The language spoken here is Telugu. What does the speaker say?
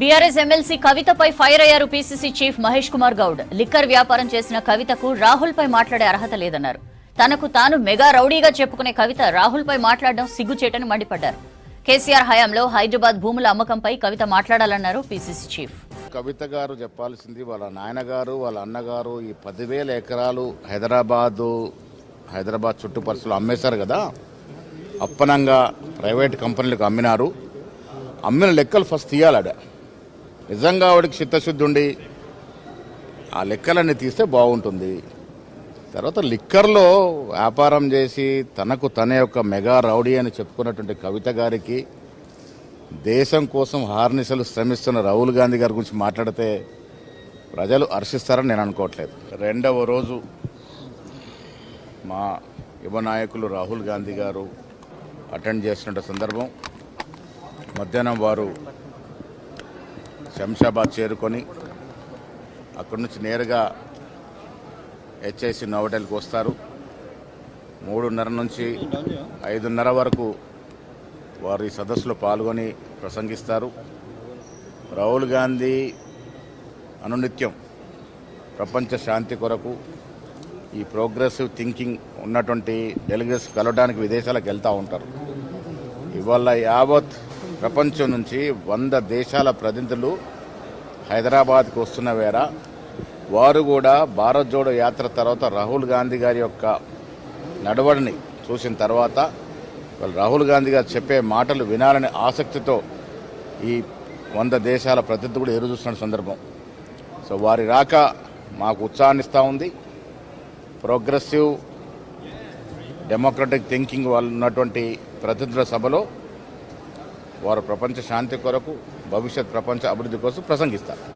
బీఆర్ఎస్ ఎమ్మెల్సీ కవితపై ఫైర్ అయ్యారు PCC chief Mahesh Kumar Goud. Liquor వ్యాపారం చేసిన కవితకు రాహుల్పై మాట్లాడే అర్హత లేదన్నారు. తనకు తాను మెగా రౌడీగా చెప్పుకునే కవిత రాహుల్పై మాట్లాడడం సిగ్గుచేటని మండిపడ్డారు. కేసీఆర్ హయాంలో హైదరాబాద్ భూముల అమ్మకంపై కవిత మాట్లాడాలన్నారు పీసీసీ చీఫ్. కవిత గారు చెప్పాల్సింది వాళ్ళ నాయనగారు వాళ్ళ అన్నగారు ఈ పదివేల ఎకరాలు హైదరాబాదు హైదరాబాద్ చుట్టుపరుసలు అమ్మేశారు కదా? అప్పనంగా ప్రైవేట్ కంపెనీలకు అమ్మినారు. అమ్మిన లెక్కలు ఫస్ట్ తీయాలడ నిజంగా ఆవిడకి చిత్తశుద్ధి ఉండి ఆ లెక్కలన్నీ తీస్తే బాగుంటుంది. తర్వాత లిక్కర్లో వ్యాపారం చేసి తనకు తనే ఒక మెగా రౌడీ అని చెప్పుకున్నటువంటి కవిత గారికి దేశం కోసం హార్నిసలు శ్రమిస్తున్న రాహుల్ గాంధీ గారి గురించి మాట్లాడితే ప్రజలు హర్షిస్తారని నేను అనుకోవట్లేదు. రెండవ రోజు మా యువ నాయకులు రాహుల్ గాంధీ గారు అటెండ్ చేస్తున్న సందర్భం. మధ్యాహ్నం వారు శంషాబాద్ చేరుకొని అక్కడి నుంచి నేరుగా హెచ్ఐసి నోవటల్కి వస్తారు. మూడున్నర నుంచి ఐదున్నర వరకు వారి సదస్సులో పాల్గొని ప్రసంగిస్తారు. రాహుల్ గాంధీ అనునిత్యం ప్రపంచ శాంతి కొరకు ఈ ప్రోగ్రెసివ్ థింకింగ్ ఉన్నటువంటి డెలిగేట్స్ కలవడానికి విదేశాలకు వెళ్తూ ఉంటారు. ఇవాళ యావత్ ప్రపంచం నుంచి వంద దేశాల ప్రతినిధులు హైదరాబాద్కు వస్తున్న వేళ వారు కూడా భారత్ జోడో యాత్ర తర్వాత రాహుల్ గాంధీ గారి యొక్క నడవడిని చూసిన తర్వాత వాళ్ళు రాహుల్ గాంధీ గారు చెప్పే మాటలు వినాలనే ఆసక్తితో ఈ వంద దేశాల ప్రతినిధి కూడా ఎదురుచూస్తున్న సందర్భం. సో వారి రాక మాకు ఉత్సాహాన్నిస్తూ ఉంది. ప్రోగ్రెసివ్ డెమోక్రటిక్ థింకింగ్ వాళ్ళు ఉన్నటువంటి ప్రతినిధుల సభలో వారు ప్రపంచ శాంతి కొరకు భవిష్యత్ ప్రపంచ అభివృద్ధి కోసం ప్రసంగిస్తారు.